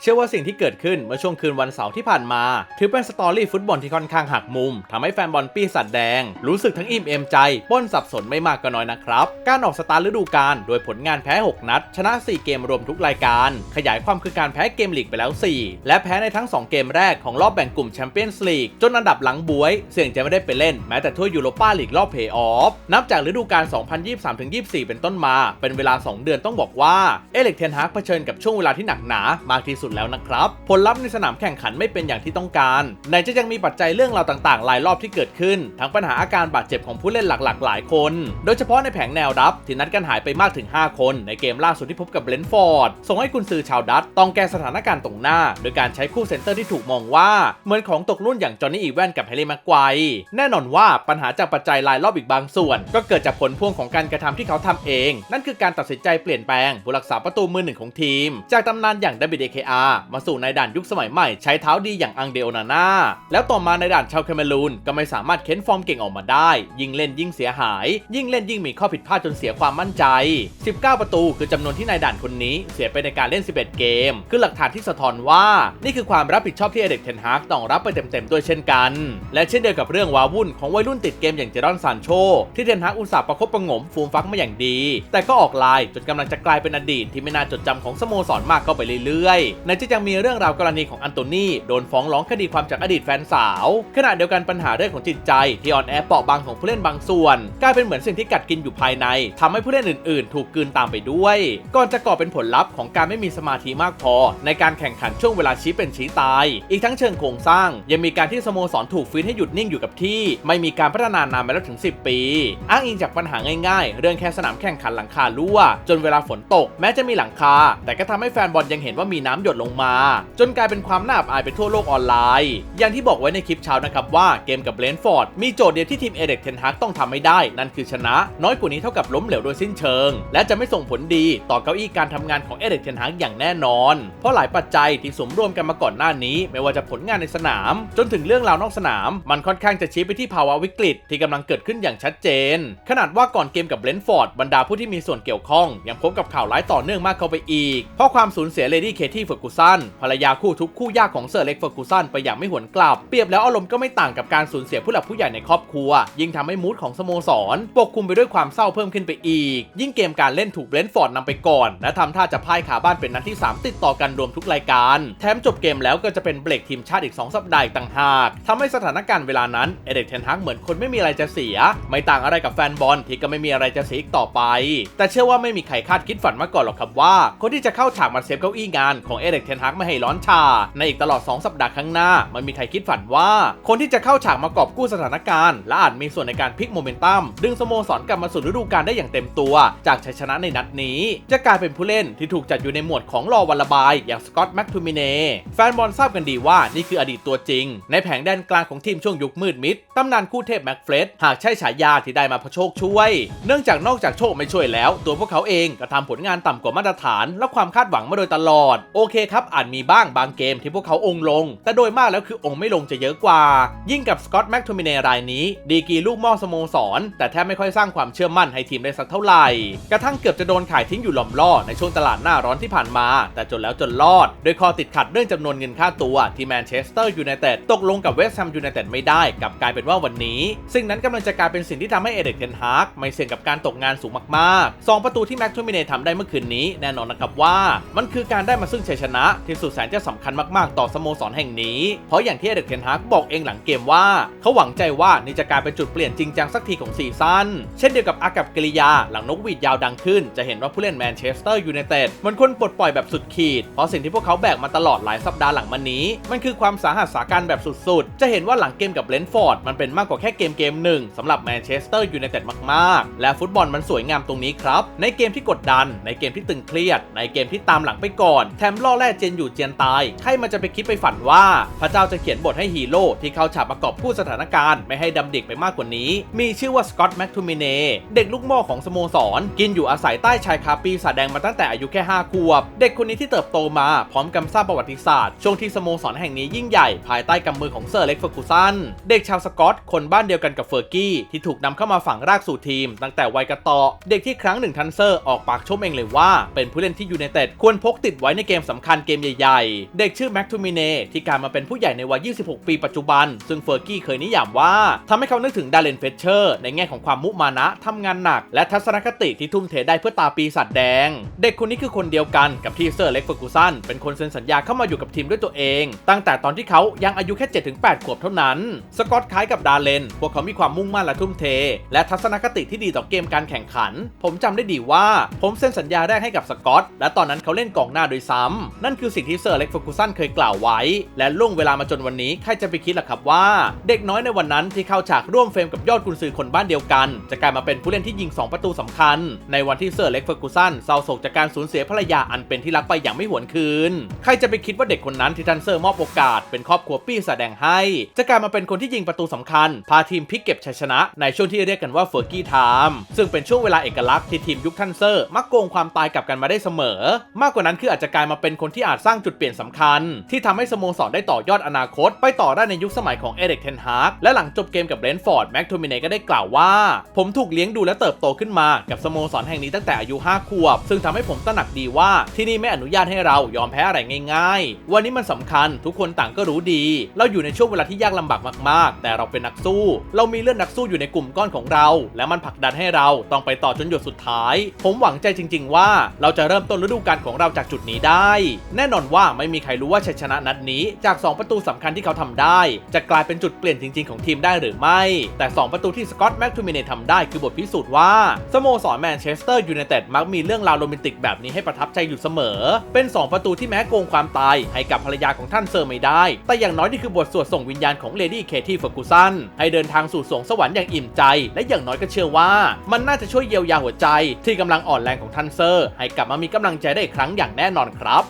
เชื่อว่าสิ่งที่เกิดขึ้นเมื่อช่วงคืนวันเสาร์ที่ผ่านมา ถือเป็นสตอรี่ฟุตบอลที่ค่อนข้างหักมุมทำให้แฟนบอลปีศาจแดง รู้สึกทั้งอิ่มเอมใจป้นสับสนไม่มากก็น้อยนะครับ การออกสตาร์ฤดูกาลโดยผลงานแพ้ 6 นัด ชนะ 4 เกมรวมทุกรายการ ขยายความคือการแพ้เกมลีกไปแล้ว 4 และแพ้ในทั้ง 2 เกมแรกของรอบแบ่งกลุ่มแชมเปี้ยนส์ลีกจนอันดับหลังบวย เสี่ยงจะไม่ได้ไปเล่นแม้แต่ถ้วยยูโรปาลีกรอบเพย์ออฟนับจากฤดูกาล 2023-24 เป็นต้นมา เป็นเวลา 2 เดือนต้องบอกว่าเอเล็กเทนฮากเผชิญกับช่วงเวลาที่หนักหนามากที่สุดแล้วนะครับ ผลลัพธ์ในสนามแข่งขันไม่เป็นอย่างที่ต้องการไหนจะยังมีปัจจัยเรื่องราวต่างๆ หลายรอบที่เกิดขึ้น ทั้งปัญหาอาการบาดเจ็บของผู้เล่นหลักๆ หลายคน โดยเฉพาะในแผงแนวรับที่นัดกันหายไปมากถึง 5 คน ในเกมล่าสุดที่พบกับเบรนฟอร์ดส่งให้กุนซือชาวดัตต้องแก้สถานการณ์ตรงหน้า โดยการใช้คู่เซนเตอร์ที่ถูกมองว่า เหมือนของตกรุ่นอย่างจอห์นนี่อีแวนกับแฮร์รี่แม็กไกว์แน่นอนว่าปัญหาจากปัจจัยรายรอบอีกบางส่วน ก็เกิดจากผลพวงของการกระทำที่เขาทำเอง นั่นคือการตัดสินใจเปลี่ยนแปลงผู้รักษาประตูมือหนึ่งของทีม จากตำนานอย่างดับเบิลเอเคอาร์มาสู่ในด่านยุคสมัยใหม่ใช้เท้าดีอย่างอังเดโอนาน่าแล้วต่อมาในด่านชาวแคเมรูนก็ไม่สามารถเค้นฟอร์มเก่งออกมาได้ ยิ่งเล่นยิ่งเสียหาย ยิ่งเล่นยิ่งมีข้อผิดพลาดจนเสียความมั่นใจ 19 ประตูคือจำนวนที่นายด่านคนนี้ เสียไปในการเล่น 11 เกม คือหลักฐานที่สะท้อนว่า นี่คือความรับผิดชอบที่เอเด็กเทนฮากต้องรับไปเต็มๆด้วยเช่นกัน และเช่นเดียวกับเรื่องว้าวุ่นของวัยรุ่นติดเกมอย่างเจรอนซานโชที่เทนฮากอุตส่าห์ประคบประงมฟูมฟักมาอย่างดี แต่ก็ออกลายจนกำลังจะกลายเป็นอดีตที่ไม่น่าจดจำของสโมสรมากเข้าไปเรื่อยๆในจะยังมีเรื่องราวกรณีของอันโตนีโดนฟ้องร้องคดีความจากอดีตแฟนสาว ขณะเดียวกันปัญหาเรื่องของจิตใจ ที่อ่อนแอเปราะบางของผู้เล่นบางส่วน กลายเป็นเหมือนสิ่งที่กัดกินอยู่ภายในทำให้ผู้เล่นอื่นๆ ถูกกืนตามไปด้วย ก่อนจะก่อเป็นผลลัพธ์ของการไม่มีสมาธิมากพอ ในการแข่งขันช่วงเวลาชี้เป็นชี้ตาย อีกทั้งเชิงโครงสร้าง ยังมีการที่สโมสรถูกฟื้นให้หยุดนิ่งอยู่กับที่ ไม่มีการพัฒนานานมาแล้วถึง 10 ปี อ้างอิงจากปัญหาง่ายๆ เรื่องแค่สนามแข่งขันหลังคารั่ว จนเวลาฝนตก แม้จะมีหลังคา แต่ก็ทำให้แฟนบอลยังเห็นว่ามีน้ำหยดลงมา จนกลายเป็นความน่าอับอายไปทั่วโลกออนไลน์ อย่างที่บอกไว้ในคลิปเช้านะครับว่าเกมกับเบรนฟอร์ดมีโจทย์เดียวที่ทีมเอเด็กเทนฮากต้องทำให้ได้ นั่นคือชนะ น้อยกว่านี้เท่ากับล้มเหลวโดยสิ้นเชิง และจะไม่ส่งผลดีต่อเก้าอี้การทำงานของเอเด็กเทนฮากอย่างแน่นอน เพราะหลายปัจจัยที่สมรวมกันมาก่อนหน้านี้ ไม่ว่าจะผลงานในสนาม จนถึงเรื่องราวนอกสนาม มันค่อนข้างจะชี้ไปที่ภาวะวิกฤต ที่กำลังเกิดขึ้นอย่างชัดเจน ขนาดว่าก่อนเกมกับเบรนฟอร์ดบรรดาผู้ที่มีส่วนเกี่ยวข้องยังพบกับข่าวร้ายต่อเนื่องมากเข้าไปอีก เพราะความสูญเสียเลดี้เคที่เฟอร์กูสันภรรยาคู่ทุกคู่ยากของเซอร์เล็กเฟอร์กูสันไปอย่างไม่หวนกลับ เปรียบแล้วอารมณ์ก็ไม่ต่างกับการสูญเสียผู้หลักผู้ใหญ่ในครอบครัว ยิ่งทำให้มูดของสโมสร ปกคลุมไปด้วยความเศร้าเพิ่มขึ้นไปอีก ยิ่งเกมการเล่นถูกเบรนฟอร์ดนำไปก่อน และทำท่าจะพ่ายขาบ้านเป็นนัดที่ 3 ติดต่อกันรวมทุกรายการ แถมจบเกมแล้วก็จะเป็นเบรกทีมชาติอีก 2 สัปดาห์อีกต่างหากทำให้สถานการณ์เวลานั้นเอเด็กเทนฮักเหมือนคนไม่มีอะไรจะเสีย ไม่ต่างอะไรกับแฟนบอลที่ก็ไม่มีอะไรจะเสียอีกต่อไป แต่เชื่อว่าไม่มีใครคาดคิดฝันมาก่อนหรอกครับว่า คนที่จะเข้าฉากมาเซฟเก้าอี้งานของเอเด็กเทนฮักไม่ให้ร้อนชา ในอีกตลอด 2 สัปดาห์ข้างหน้า มันมีใครคิดฝันว่า คนที่จะเข้าฉากมากอบกู้สถานการณ์ และอาจมีส่วนในการพลิกโมเมนตัมดึงสโมสรกลับมาสู่ฤดูกาลได้อย่างเต็มตัว จากชัยชนะในนัดนี้ จะกลายเป็นผู้เล่นที่ถูกจัดอยู่ในหมวดของรอวันระบาย อย่างสกอตแม็กทูมิเน่แฟนบอลทราบกันดีว่านี่คืออดีตตัวจริง ในแผงแดนกลางของทีมช่วงยุคมืดมิดตำนานคู่เทพแม็กเฟรดหากใช่ฉายาที่ได้มาพระโชคช่วย เนื่องจากนอกจากโชคไม่ช่วยแล้ว ตัวพวกเขาเองก็ทำผลงานต่ำกว่ามาตรฐาน และความคาดหวังมาโดยตลอดโอเคครับอาจมีบ้างบางเกมที่พวกเขาองค์ลง แต่โดยมากแล้วคือองค์ไม่ลงจะเยอะกว่า ยิ่งกับสกอตแม็กทูมิเนรายนี้ ดีกีลูกม่อสโมสร แต่แทบไม่ค่อยสร้างความเชื่อมั่นให้ทีมได้สักเท่าไหร่ กระทั่งเกือบจะโดนขายทิ้งอยู่หล่อมล่อในช่วงตลาดหน้าร้อนที่ผ่านมา แต่จนแล้วจนรอด โดยคอติดขัดเรื่องจำนวนเงินค่าตัวที่แมนเชสเตอร์ยูไนเต็ดตกลงกับเวสต์แฮมยูไนเต็ดไม่ได้กลับกลายเป็นว่าวันนี้ ซึ่งนั้นกำลังจะกลายเป็นสิ่งที่ทำให้เอเด็กเทนฮากไม่เสี่ยงกับการตกงานสูงมากๆสองประตูที่แม็กทูมิเน่ทำได้เมื่อคืนนี้แน่นอนนะครับว่ามันคือการได้มาซึ่งชัยชนะที่สุดแสนจะสำคัญมากๆ ต่อสโมสรแห่งนี้ เพราะอย่างที่เอเด็กเทนฮากบอกเองหลังเกมว่า เขาหวังใจว่านี่จะกลายเป็นจุดเปลี่ยนจริงจังสักทีของซีซั่น เช่นเดียวกับอากับกิริยาหลังนกหวีดยาวดังขึ้น จะเห็นว่าผู้เล่นแมนเชสเตอร์ยูไนเต็ดมันคนปลดปล่อยแบบสุดขีด เพราะสิ่งที่พวกเขาแบกมาตลอดหลายสัปดาห์หลังมานี้ มันคือความสาหัสสาการแบบสุดๆ จะเห็นว่าหลังเกมกับเลนฟอร์ดมันเป็นมากกว่าแค่เกมเกมหนึ่งสำหรับแมนเชสเตอร์ยูไนเต็ดมากๆ และฟุตบอลมันสวยงามตรงนี้ครับในเกมที่กดดันในเกมที่ตึงเครียด ในเกมที่ตามหลังไปก่อนแถมล่อแร่เจนอยู่เจียนตาย ใครมันจะไปคิดไปฝันว่า พระเจ้าจะเขียนบทให้ฮีโร่ที่เข้าฉากประกอบผู้สถานการณ์ไม่ให้ดำดิกไปมากกว่านี้ มีชื่อว่าสกอตแม็กทูมิเน่เด็กลูกหม่อของสโมสร กินอยู่อาศัยใต้ชายคาปีศาจแดงมาตั้งแต่อายุแค่5ขวบ เด็กคนนี้ที่เติบโตมาพร้อมกำทราบประวัติศาสตร์ ช่วงที่สโมสรแห่งนี้ยิ่งใหญ่ภายใต้กำมือของเซอร์เล็กเฟอร์กูสันเด็กชาวสกอตคนบ้านเดียวกันกับเฟอร์กี้ที่ถูกนำเข้ามาฝังรากสู่ทีม ตั้งแต่วัยกระตอเด็กที่ครั้งหนึ่งทันเซอร์ออกปากชมเองเลยว่า เป็นผู้เล่นที่ยูไนเต็ดควรพกติดไว้ในเกมสำคัญคัญเกมใหญ่ๆ เด็กชื่อแม็กทูมิเนที่กลายมาเป็นผู้ใหญ่ในวัย 26 ปีปัจจุบัน ซึ่งเฟอร์กี้เคยนิยามว่าทำให้เขานึกถึงดาเลนเฟเชอร์ในแง่ของความมุมานะทำงานหนัก และทัศนคติที่ทุ่มเทได้เพื่อตาปีศาจแดง เด็กคนนี้คือคนเดียวกันกับที่เซอร์เล็กเฟอร์กูสันเป็นคนเซ็นสัญญาเข้ามาอยู่กับทีมด้วยตัวเอง ตั้งแต่ตอนที่เขายังอายุแค่ 7-8 ขวบเท่านั้น สกอตคล้ายกับดาเลน พวกเขามีความมุ่งมั่นและทุ่มเท และทัศนคติที่ดีต่อเกมการแข่งขัน ผมจำได้ดีว่าผมเซ็นสัญญาแรกให้กับสกอตและตอนนั้นเขาเล่นกองหน้าโดยซ้ำนั่นคือสิ่งที่เซอร์เล็กเฟอร์กูสันเคยกล่าวไว้ และล่วงเวลามาจนวันนี้ ใครจะไปคิดล่ะครับว่า เด็กน้อยในวันนั้นที่เข้าฉากร่วมเฟรมกับยอดกุนซือคนบ้านเดียวกัน จะกลายมาเป็นผู้เล่นที่ยิง 2 ประตูสำคัญ ในวันที่เซอร์เล็กเฟอร์กูสันเศร้าโศกจากการสูญเสียภรรยาอันเป็นที่รักไปอย่างไม่หวนคืน ใครจะไปคิดว่าเด็กคนนั้นที่ทันเซอร์มอบโอกาส เป็นครอบครัวปี้แสดงให้ จะกลายมาเป็นคนที่ยิงประตูสำคัญ พาทีมพลิกเก็บชัยชนะ ในช่วงที่เรียกกันว่าเฟอร์กี้ไทม์ซึ่งเป็นช่วงเวลาเอกลักษณ์ที่ทีมยุคทันเซอร์มักโกงความตายกลับกันมาได้เสมอ มากกว่านั้นคืออาจจะกลายมาเป็นคนที่อาจสร้างจุดเปลี่ยนสำคัญ ที่ทำให้สโมสรได้ต่อยอดอนาคต ไปต่อได้ในยุคสมัยของเอเด็กเทนฮาร์กและหลังจบเกมกับเบรนท์ฟอร์ดแม็กโทมิเนก็ได้กล่าวว่า ผมถูกเลี้ยงดูและเติบโตขึ้นมากับสโมสรแห่งนี้ตั้งแต่อายุ 5 ขวบ ซึ่งทำให้ผมตระหนักดีว่าที่นี่ไม่อนุญาตให้เรายอมแพ้อะไรง่าย ๆ วันนี้มันสำคัญทุกคนต่างก็รู้ดี เราอยู่ในช่วงเวลาที่ยากลำบากมากๆ แต่เราเป็นนักสู้ เรามีเลือดนักสู้อยู่ในกลุ่มก้อนของเรา และมันผลักดันให้เราต้องไปต่อจนหยดสุดท้าย ผมหวังใจจริง ๆ ว่าเราจะเริ่มต้นฤดูกาลของเราจากจุดนี้ได้แน่นอนว่าไม่มีใครรู้ว่าชัยชนะนัดนี้จาก 2 ประตูสำคัญที่เขาทำได้ จะกลายเป็นจุดเปลี่ยนจริง ๆ ของทีมได้หรือไม่ แต่ 2 ประตูที่สกอตต์แม็กทูมิเนทำได้คือบทพิสูจน์ว่าสโมสรแมนเชสเตอร์ยูไนเต็ดมักมีเรื่องราวโรแมนติกแบบนี้ให้ประทับใจอยู่เสมอ เป็น 2 ประตูที่แม้โกงความตาย ให้กับภรรยาของท่านเซอร์ไม่ได้ แต่อย่างน้อยนี่คือบทสวดส่งวิญญาณของเลดี้เคที่เฟอร์กูสันให้เดินทางสู่สวงสวรรค์อย่างอิ่มใจ และอย่างน้อยก็เชื่อว่า มันน่าจะช่วยเยียวยาหัวใจ ที่กำลังอ่อนแรงของท่านเซอร์ ให้กลับมามีกำลังใจได้อีกครั้งอย่างแน่นอนครับ